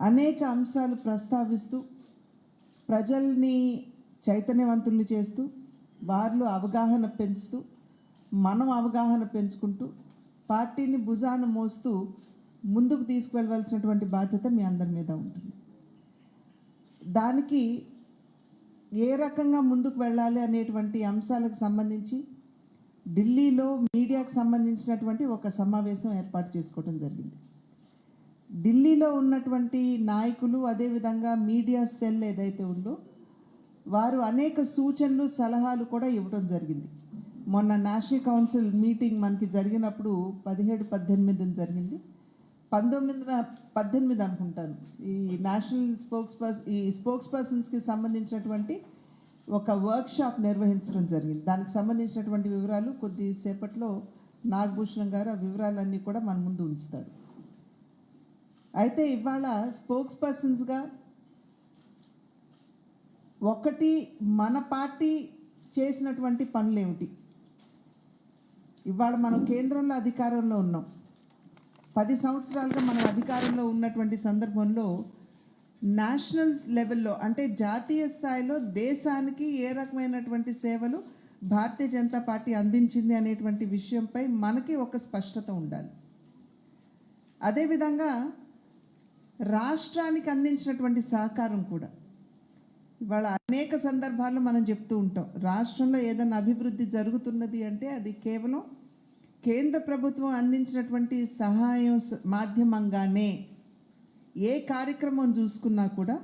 అనేక అంశాలు ప్రస్తావిస్తూ ప్రజల్ని చైతన్యవంతుల్ని చేస్తూ వారిలో అవగాహన పెంచుతూ మనం అవగాహన పెంచుకుంటూ పార్టీని భుజాన మోస్తూ ముందుకు తీసుకువెళ్ళవలసినటువంటి బాధ్యత మీ అందరి మీద ఉంటుంది. దానికి ఏ రకంగా ముందుకు వెళ్ళాలి అనేటువంటి అంశాలకు సంబంధించి ఢిల్లీలో మీడియాకు సంబంధించినటువంటి ఒక సమావేశం ఏర్పాటు చేసుకోవడం జరిగింది. ఢిల్లీలో ఉన్నటువంటి నాయకులు అదేవిధంగా మీడియా సెల్ ఏదైతే ఉందో వారు అనేక సూచనలు సలహాలు కూడా ఇవ్వడం జరిగింది. మొన్న నేషనల్ కౌన్సిల్ మీటింగ్ మనకి జరిగినప్పుడు పదిహేడు పద్దెనిమిదిన జరిగింది. పంతొమ్మిదిన పద్దెనిమిది అనుకుంటాను. ఈ నేషనల్ స్పోక్స్ పర్స్ ఈ స్పోక్స్ పర్సన్స్కి సంబంధించినటువంటి ఒక వర్క్షాప్ నిర్వహించడం జరిగింది. దానికి సంబంధించినటువంటి వివరాలు కొద్దిసేపట్లో నాగభూషణం గారు ఆ వివరాలన్నీ కూడా మన ముందు ఉంచుతారు. అయితే ఇవాళ స్పోక్స్ పర్సన్స్గా ఒకటి మన పార్టీ చేసినటువంటి పనులు ఏమిటి ఇవాళ మనం కేంద్రంలో అధికారంలో ఉన్నాం. పది సంవత్సరాలుగా మనం అధికారంలో ఉన్నటువంటి సందర్భంలో నేషనల్ లెవెల్లో అంటే జాతీయ స్థాయిలో దేశానికి ఏ రకమైనటువంటి సేవలు భారతీయ జనతా పార్టీ అందించింది అనేటువంటి విషయంపై మనకి ఒక స్పష్టత ఉండాలి. అదేవిధంగా రాష్ట్రానికి అందించినటువంటి సహకారం కూడా. ఇవాళ అనేక సందర్భాల్లో మనం చెప్తూ ఉంటాం రాష్ట్రంలో ఏదైనా అభివృద్ధి జరుగుతున్నది అంటే అది కేవలం కేంద్ర ప్రభుత్వం అందించినటువంటి సహాయం మాధ్యమంగానే. ఏ కార్యక్రమం చూసుకున్నా కూడా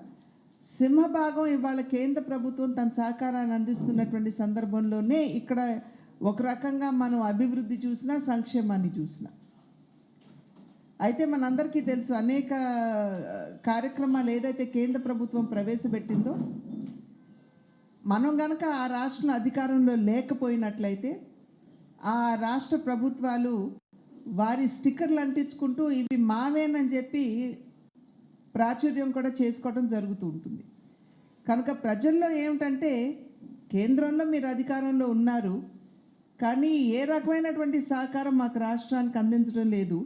సింహభాగం ఇవాళ కేంద్ర ప్రభుత్వం తన సహకారాన్ని అందిస్తున్నటువంటి సందర్భంలోనే ఇక్కడ ఒక రకంగా మనం అభివృద్ధి చూసినా సంక్షేమాన్ని చూసినా. అయితే మనందరికీ తెలుసు అనేక కార్యక్రమాలు ఏదైతే కేంద్ర ప్రభుత్వం ప్రవేశపెట్టిందో మనం గనక ఆ రాష్ట్రం అధికారంలో లేకపోయినట్లయితే ఆ రాష్ట్ర ప్రభుత్వాలు వారి స్టిక్కర్లు అంటించుకుంటూ ఇవి మావేనని చెప్పి ప్రాచుర్యం కూడా చేసుకోవడం జరుగుతూ ఉంటుంది. కనుక ప్రజల్లో ఏమిటంటే కేంద్రంలో మీరు అధికారంలో ఉన్నారు కానీ ఏ రకమైనటువంటి సహకారం మాకు రాష్ట్రానికి అందించడం లేదు.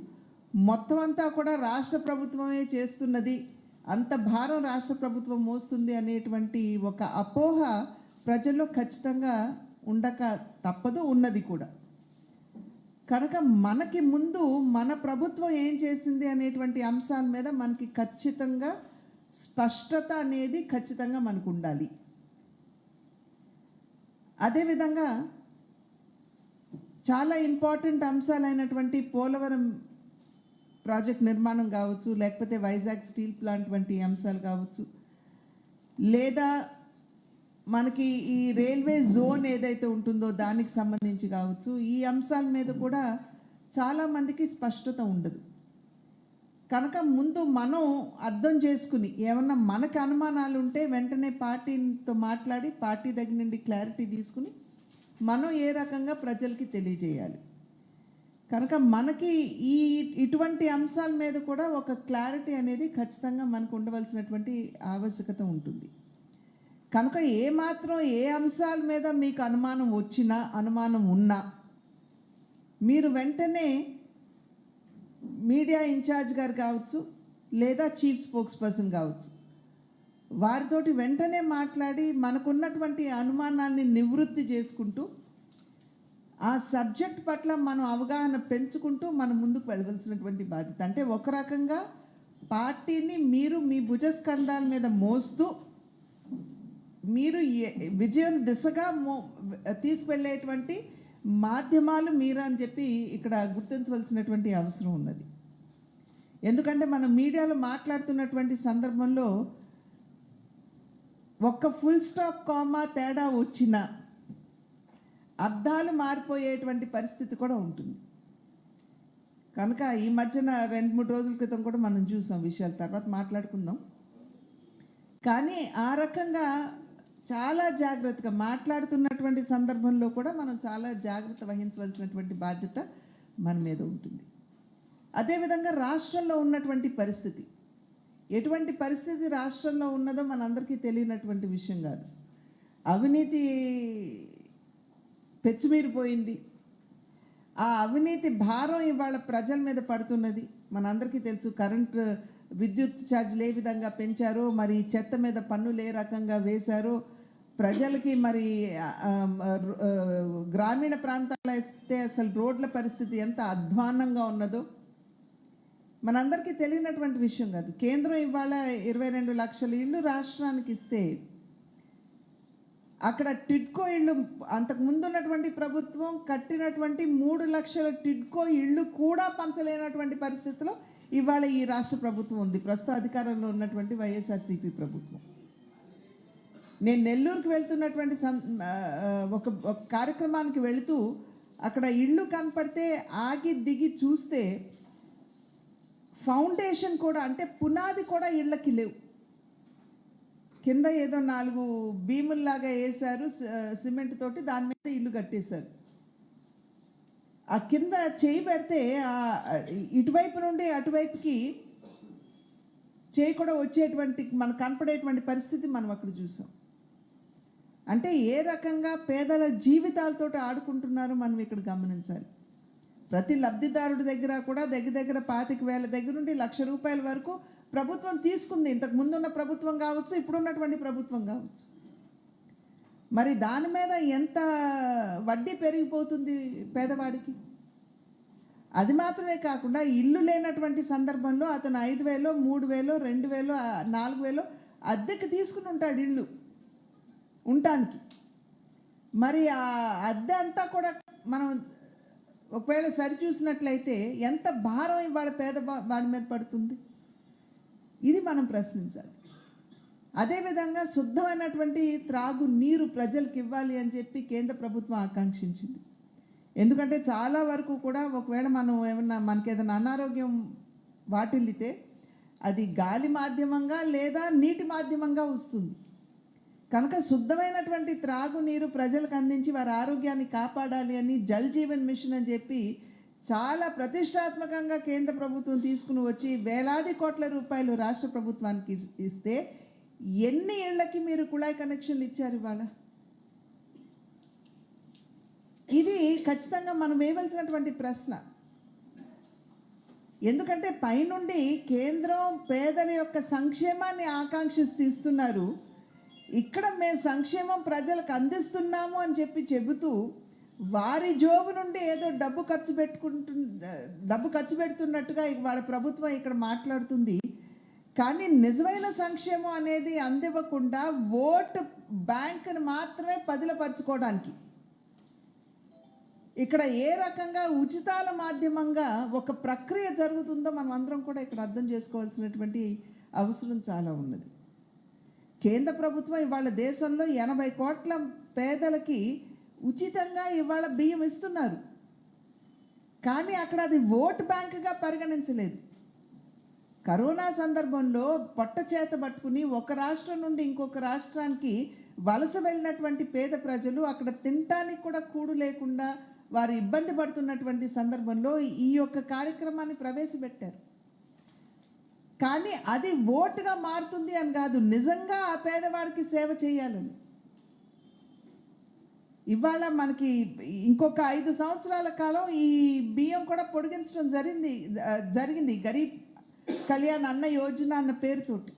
మొత్తం అంతా కూడా రాష్ట్ర ప్రభుత్వమే చేస్తున్నది. అంత భారం రాష్ట్ర ప్రభుత్వం మోస్తుంది అనేటువంటి ఒక అపోహ ప్రజల్లో ఖచ్చితంగా ఉండక తప్పదు ఉన్నది కూడా. కనుక మనకి ముందు మన ప్రభుత్వం ఏం చేసింది అనేటువంటి అంశాల మీద మనకి ఖచ్చితంగా స్పష్టత అనేది ఖచ్చితంగా మనకు ఉండాలి అదేవిధంగా చాలా ఇంపార్టెంట్ అంశాలైనటువంటి పోలవరం ప్రాజెక్ట్ నిర్మాణం కావచ్చు లేకపోతే వైజాగ్ స్టీల్ ప్లాంట్ వంటి అంశాలు కావచ్చు. లేదా మనకి ఈ రైల్వే జోన్ ఏదైతే ఉంటుందో దానికి సంబంధించి కావచ్చు ఈ అంశాల మీద కూడా చాలామందికి స్పష్టత ఉండదు. కనుక ముందు మనం అర్థం చేసుకుని ఏమన్నా మనకు అనుమానాలు ఉంటే వెంటనే పార్టీతో మాట్లాడి పార్టీ దగ్గర నుండి క్లారిటీ తీసుకుని మనం ఏ రకంగా ప్రజలకి తెలియజేయాలి. కనుక మనకి ఈ ఇటువంటి అంశాల మీద కూడా ఒక క్లారిటీ అనేది ఖచ్చితంగా మనకు ఉండవలసినటువంటి ఆవశ్యకత ఉంటుంది. కనుక ఏ మాత్రం ఏ అంశాల మీద మీకు అనుమానం వచ్చినా అనుమానం ఉన్నా మీరు వెంటనే మీడియా ఇన్ఛార్జ్ గారు కావచ్చు లేదా చీఫ్ స్పోక్స్ పర్సన్ కావచ్చు వారితోటి వెంటనే మాట్లాడి మనకున్నటువంటి అనుమానాన్ని నివృత్తి చేసుకుంటూ ఆ సబ్జెక్ట్ పట్ల మనం అవగాహన పెంచుకుంటూ మనం ముందుకు వెళ్ళవలసినటువంటి బాధ్యత. అంటే ఒక రకంగా పార్టీని మీరు మీ భుజస్కంధాల మీద మోస్తూ మీరు ఏ- విజయం దిశగా మో తీసుకువెళ్ళేటువంటి మాధ్యమాలు మీరా అని చెప్పి ఇక్కడ గుర్తించవలసినటువంటి అవసరం ఉన్నది. ఎందుకంటే మనం మీడియాలో మాట్లాడుతున్నటువంటి సందర్భంలో ఒక్క ఫుల్ స్టాప్ కామా తేడా వచ్చినా అర్థాలు మారిపోయేటువంటి పరిస్థితి కూడా ఉంటుంది. కనుక ఈ మధ్యన రెండు మూడు రోజుల క్రితం కూడా మనం చూసాం విషయాలు తర్వాత మాట్లాడుకుందాం. కానీ ఆ రకంగా చాలా జాగ్రత్తగా మాట్లాడుతున్నటువంటి సందర్భంలో కూడా మనం చాలా జాగ్రత్త వహించవలసినటువంటి బాధ్యత మన మీద ఉంటుంది. అదేవిధంగా రాష్ట్రంలో ఉన్నటువంటి పరిస్థితి. ఎటువంటి పరిస్థితి రాష్ట్రంలో ఉన్నదో మనందరికీ తెలియనటువంటి విషయం కాదు. అవినీతి తెచ్చిమీరిపోయింది ఆ అవినీతి భారం ఇవాళ ప్రజల మీద పడుతున్నది. మనందరికీ తెలుసు కరెంటు విద్యుత్ ఛార్జీలు ఏ విధంగా పెంచారో మరి చెత్త మీద పన్నులు ఏ రకంగా వేశారో ప్రజలకి మరి గ్రామీణ ప్రాంతాల్లో ఇస్తే అసలు రోడ్ల పరిస్థితి ఎంత అధ్వాన్నంగా ఉన్నదో. మనందరికీ తెలియనటువంటి విషయం కాదు. కేంద్రం ఇవాళ ఇరవై రెండు లక్షల ఇళ్ళు రాష్ట్రానికి ఇస్తే అక్కడ టిడ్కో ఇళ్ళు అంతకు ముందు ఉన్నటువంటి ప్రభుత్వం కట్టినటువంటి మూడు లక్షల టిడ్కో ఇళ్ళు కూడా పంచలేనటువంటి పరిస్థితిలో ఇవాళ ఈ రాష్ట్ర ప్రభుత్వం ఉంది. ప్రస్తుత అధికారంలో ఉన్నటువంటి వైఎస్ఆర్సీపీ ప్రభుత్వం. నేను నెల్లూరుకి వెళ్తున్నటువంటి సం ఒక ఒక కార్యక్రమానికి వెళుతూ అక్కడ ఇళ్ళు కనపడితే ఆగి దిగి చూస్తే ఫౌండేషన్ కూడా అంటే పునాది కూడా ఇళ్ళకి లేవు. కింద ఏదో నాలుగు భీముల్లాగా వేశారు సిమెంట్ తోటి దాని మీద ఇల్లు కట్టేశారు. ఆ కింద చేయి పెడితే ఆ ఇటువైపు నుండి అటువైపుకి చేయి కూడా వచ్చేటువంటి మనకు కనపడేటువంటి పరిస్థితి మనం అక్కడ చూసాం. అంటే ఏ రకంగా పేదల జీవితాలతో ఆడుకుంటున్నారో మనం ఇక్కడ గమనించాలి. ప్రతి లబ్ధిదారుడి దగ్గర కూడా దగ్గర దగ్గర పాతిక వేల దగ్గర నుండి లక్ష రూపాయల వరకు ప్రభుత్వం తీసుకుంది. ఇంతకు ముందున్న ప్రభుత్వం కావచ్చు ఇప్పుడున్నటువంటి ప్రభుత్వం కావచ్చు. మరి దాని మీద ఎంత వడ్డీ పెరిగిపోతుంది పేదవాడికి? అది మాత్రమే కాకుండా ఇల్లు లేనటువంటి సందర్భంలో అతను ఐదు వేలో మూడు వేలో రెండు వేలో నాలుగు వేలో అద్దెకి తీసుకుని ఉంటాడు ఇల్లు ఉండటానికి. మరి ఆ అద్దె అంతా కూడా మనం ఒకవేళ సరిచూసినట్లయితే ఎంత భారం ఇవాళ పేద వాడి మీద పడుతుంది? ఇది మనం ప్రశ్నించాలి. అదేవిధంగా శుద్ధమైనటువంటి త్రాగు నీరు ప్రజలకు ఇవ్వాలి అని చెప్పి కేంద్ర ప్రభుత్వం ఆకాంక్షించింది. ఎందుకంటే చాలా వరకు కూడా ఒకవేళ మనం ఏమన్నా మనకి ఏదైనా అనారోగ్యం వాటిల్లితే అది గాలి మాధ్యమంగా లేదా నీటి మాధ్యమంగా వస్తుంది. కనుక శుద్ధమైనటువంటి త్రాగునీరు ప్రజలకు అందించి వారి ఆరోగ్యాన్ని కాపాడాలి అని జల్ జీవన్ మిషన్ అని చెప్పి చాలా ప్రతిష్టాత్మకంగా కేంద్ర ప్రభుత్వం తీసుకుని వచ్చి వేలాది కోట్ల రూపాయలు రాష్ట్ర ప్రభుత్వానికి ఇస్తే ఎన్ని ఏళ్ళకి మీరు కుళాయి కనెక్షన్లు ఇచ్చారు ఇవాళ? ఇది ఖచ్చితంగా మనం వేయవలసినటువంటి ప్రశ్న. ఎందుకంటే పైనుండి కేంద్రం పేదల యొక్క సంక్షేమాన్ని ఆకాంక్షిస్తూ ఇక్కడ మేము సంక్షేమం ప్రజలకు అందిస్తున్నాము అని చెప్పి చెబుతూ వారి జోబు నుండి ఏదో డబ్బు ఖర్చు పెట్టుకుంటు డబ్బు ఖర్చు పెడుతున్నట్టుగా వాళ్ళ ప్రభుత్వం ఇక్కడ మాట్లాడుతుంది. కానీ నిజమైన సంక్షేమం అనేది అందివ్వకుండా ఓటు బ్యాంకును మాత్రమే పదిలపరచుకోవడానికి. ఇక్కడ ఏ రకంగా ఉచితాల మాధ్యమంగా ఒక ప్రక్రియ జరుగుతుందో మనం అందరం కూడా ఇక్కడ అర్థం చేసుకోవాల్సినటువంటి అవసరం చాలా ఉన్నది. కేంద్ర ప్రభుత్వం ఇవాళ దేశంలో ఎనభై కోట్ల పేదలకి ఉచితంగా ఇవాళ బియ్యం ఇస్తున్నారు. కానీ అక్కడ అది ఓట్ బ్యాంకుగా పరిగణించలేదు. కరోనా సందర్భంలో పొట్ట చేత పట్టుకుని ఒక రాష్ట్రం నుండి ఇంకొక రాష్ట్రానికి వలస వెళ్ళినటువంటి పేద ప్రజలు అక్కడ తినటానికి కూడా కూడు లేకుండా వారు ఇబ్బంది పడుతున్నటువంటి సందర్భంలో ఈ యొక్క కార్యక్రమాన్ని ప్రవేశపెట్టారు. కానీ అది ఓటుగా మారుతుంది అని కాదు నిజంగా ఆ పేదవాడికి సేవ చేయాలని. ఇవాళ మనకి ఇంకొక ఐదు సంవత్సరాల కాలం ఈ బియ్యం కూడా పొడిగించడం జరిగింది జరిగింది. గరీబ్ కళ్యాణ్ అన్న యోజన అన్న పేరుతోటి.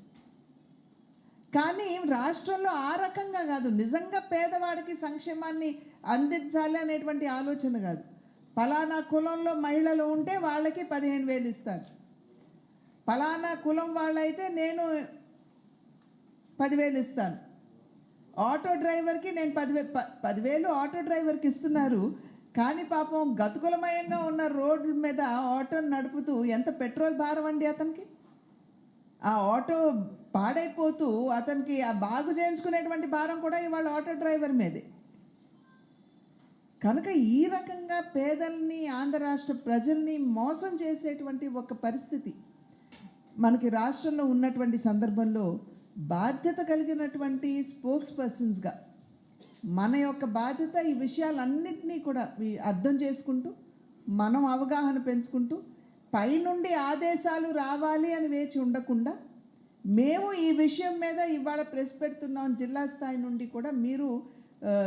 కానీ రాష్ట్రంలో ఆ రకంగా కాదు. నిజంగా పేదవాడికి సంక్షేమాన్ని అందించాలి అనేటువంటి ఆలోచన కాదు. ఫలానా కులంలో మహిళలు ఉంటే వాళ్ళకి పదిహేను వేలు ఇస్తారు. ఫలానా కులం వాళ్ళైతే నేను పదివేలు ఇస్తాను. ఆటో డ్రైవర్కి నేను పదివే ప- పదివేలు ఆటో డ్రైవర్కి ఇస్తున్నారు. కానీ పాపం గతుకులమయంగా ఉన్న రోడ్ల మీద ఆటోని నడుపుతూ ఎంత పెట్రోల్ భారం అండి అతనికి? ఆ ఆటో పాడైపోతూ అతనికి ఆ బాగు చేయించుకునేటువంటి భారం కూడా ఇవాళ ఆటో డ్రైవర్ మీదే. కనుక ఈ రకంగా పేదల్ని ఆంధ్ర రాష్ట్ర ప్రజల్ని మోసం చేసేటువంటి ఒక పరిస్థితి మనకి రాష్ట్రంలో ఉన్నటువంటి సందర్భంలో బాధ్యత కలిగినటువంటి స్పోక్స్ పర్సన్స్గా మన యొక్క బాధ్యత ఈ విషయాలన్నింటినీ కూడా అర్థం చేసుకుంటూ మనం అవగాహన పెంచుకుంటూ పైనుండి ఆదేశాలు రావాలి అని వేచి ఉండకుండా మేము ఈ విషయం మీద ఇవాళ ప్రెస్ పెడుతున్నాం జిల్లా స్థాయి నుండి కూడా మీరు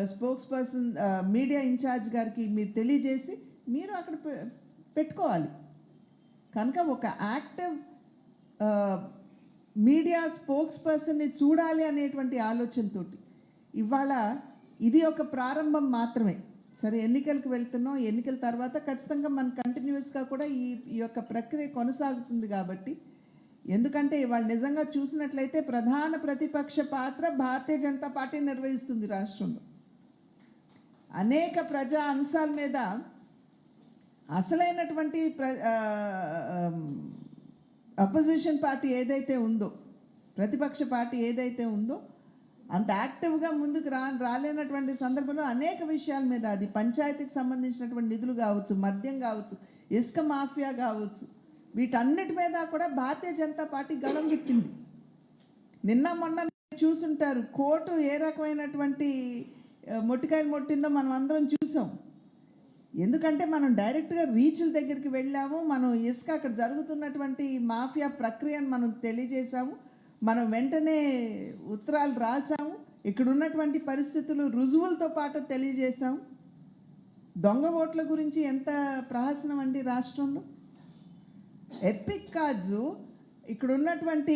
స్పోక్స్ పర్సన్ మీడియా ఇన్ఛార్జ్ గారికి మీరు తెలియజేసి మీరు అక్కడ పె- పెట్టుకోవాలి. కనుక ఒక యాక్టివ్ మీడియా స్పోక్స్ పర్సన్ని చూడాలి అనేటువంటి ఆలోచనతోటి ఇవాళ ఇది ఒక ప్రారంభం మాత్రమే. సరే ఎన్నికలకు వెళ్తున్నాం. ఎన్నికల తర్వాత ఖచ్చితంగా మన కంటిన్యూస్గా కూడా ఈ ఈ యొక్క ప్రక్రియ కొనసాగుతుంది కాబట్టి ఎందుకంటే ఇవాళ నిజంగా చూసినట్లయితే ప్రధాన ప్రతిపక్ష పాత్ర భారతీయ జనతా పార్టీ నిర్వహిస్తుంది రాష్ట్రంలో. అనేక ప్రజా అంశాల మీద అసలైనటువంటి ప్ర అపోజిషన్ పార్టీ ఏదైతే ఉందో ప్రతిపక్ష పార్టీ ఏదైతే ఉందో అంత యాక్టివ్గా ముందుకు రా రాలేనటువంటి సందర్భంలో అనేక విషయాల మీద అది పంచాయతీకి సంబంధించినటువంటి నిధులు కావచ్చు మద్యం కావచ్చు ఇసుక మాఫియా కావచ్చు వీటన్నిటి మీద కూడా భారతీయ జనతా పార్టీ గళం పెట్టింది. నిన్న మొన్న చూసుంటారు కోర్టు ఏ రకమైనటువంటి మొట్టికాయలు మొట్టిందో మనం అందరం చూసాం. ఎందుకంటే మనం డైరెక్ట్గా రీచ్ల దగ్గరికి వెళ్ళాము మనం ఇసుక అక్కడ జరుగుతున్నటువంటి మాఫియా ప్రక్రియను మనం తెలియజేశాము మనం వెంటనే ఉత్తరాలు రాసాము ఇక్కడ ఉన్నటువంటి పరిస్థితులు రుజువులతో పాటు తెలియజేశాము. దొంగ ఓట్ల గురించి ఎంత ప్రహసనం అండి రాష్ట్రంలో? ఎపిక్ కార్డ్స్ ఇక్కడ ఉన్నటువంటి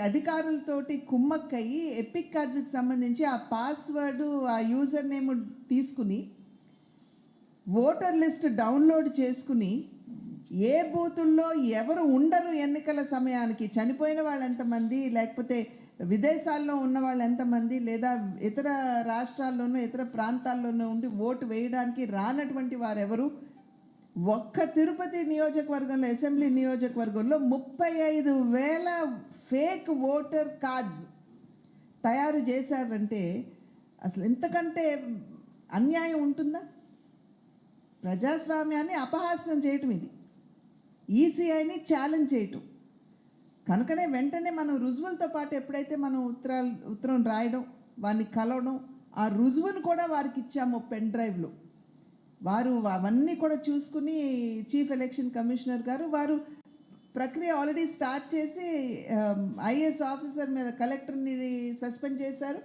అధికారులతోటి కుమ్మక్కయ్యి ఎపిక్ కార్డ్స్కి సంబంధించి ఆ పాస్వర్డ్ ఆ యూజర్ నేమ్ తీసుకుని ఓటర్ లిస్ట్ డౌన్లోడ్ చేసుకుని ఏ బూతుల్లో ఎవరు ఉండరు ఎన్నికల సమయానికి చనిపోయిన వాళ్ళు ఎంతమంది లేకపోతే విదేశాల్లో ఉన్న వాళ్ళు ఎంతమంది లేదా ఇతర రాష్ట్రాల్లోనూ ఇతర ప్రాంతాల్లోనూ ఉండి ఓటు వేయడానికి రానటువంటి వారెవరు? ఒక్క తిరుపతి నియోజకవర్గంలో అసెంబ్లీ నియోజకవర్గంలో ముప్పై ఐదు వేల ఫేక్ ఓటర్ కార్డ్స్ తయారు చేశారంటే అసలు ఇంతకంటే అన్యాయం ఉంటుందా? ప్రజాస్వామ్యాన్ని అపహాస్యం చేయటం ఇది. ఈసీఐని ఛాలెంజ్ చేయటం. కనుకనే వెంటనే మనం రుజువులతో పాటు ఎప్పుడైతే మనం ఉత్తరాలు ఉత్తరం రాయడం వారిని కలవడం ఆ రుజువును కూడా వారికి ఇచ్చాము పెన్ డ్రైవ్లో. వారు అవన్నీ కూడా చూసుకుని చీఫ్ ఎలక్షన్ కమిషనర్ గారు వారు ప్రక్రియ ఆల్రెడీ స్టార్ట్ చేసి ఐఏఎస్ ఆఫీసర్ మీద కలెక్టర్ని సస్పెండ్ చేశారు.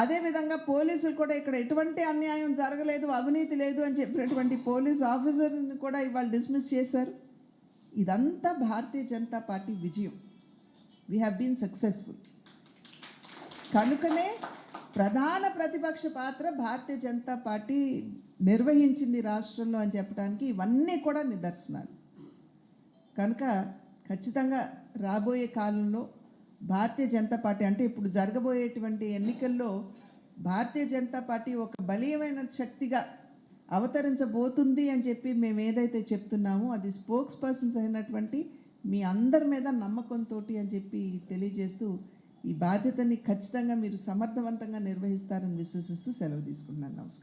అదేవిధంగా పోలీసులు కూడా ఇక్కడ ఎటువంటి అన్యాయం జరగలేదు అవినీతి లేదు అని చెప్పినటువంటి పోలీస్ ఆఫీసర్ని కూడా ఇవాళ డిస్మిస్ చేశారు. ఇదంతా భారతీయ జనతా పార్టీ విజయం. వీ హ్యావ్ బీన్ సక్సెస్ఫుల్ కనుకనే ప్రధాన ప్రతిపక్ష పాత్ర భారతీయ జనతా పార్టీ నిర్వహించింది రాష్ట్రంలో అని చెప్పడానికి ఇవన్నీ కూడా నిదర్శనాలు. కనుక ఖచ్చితంగా రాబోయే కాలంలో భారతీయ జనతా పార్టీ అంటే ఇప్పుడు జరగబోయేటువంటి ఎన్నికల్లో భారతీయ జనతా పార్టీ ఒక బలీయమైన శక్తిగా అవతరించబోతుంది అని చెప్పి మేము ఏదైతే చెప్తున్నామో అది స్పోక్స్ పర్సన్స్ అయినటువంటి మీ అందరి మీద నమ్మకంతో అని చెప్పి తెలియజేస్తూ ఈ బాధ్యతని ఖచ్చితంగా మీరు సమర్థవంతంగా నిర్వహిస్తారని విశ్వసిస్తూ సెలవు తీసుకున్నాను నమస్కారం.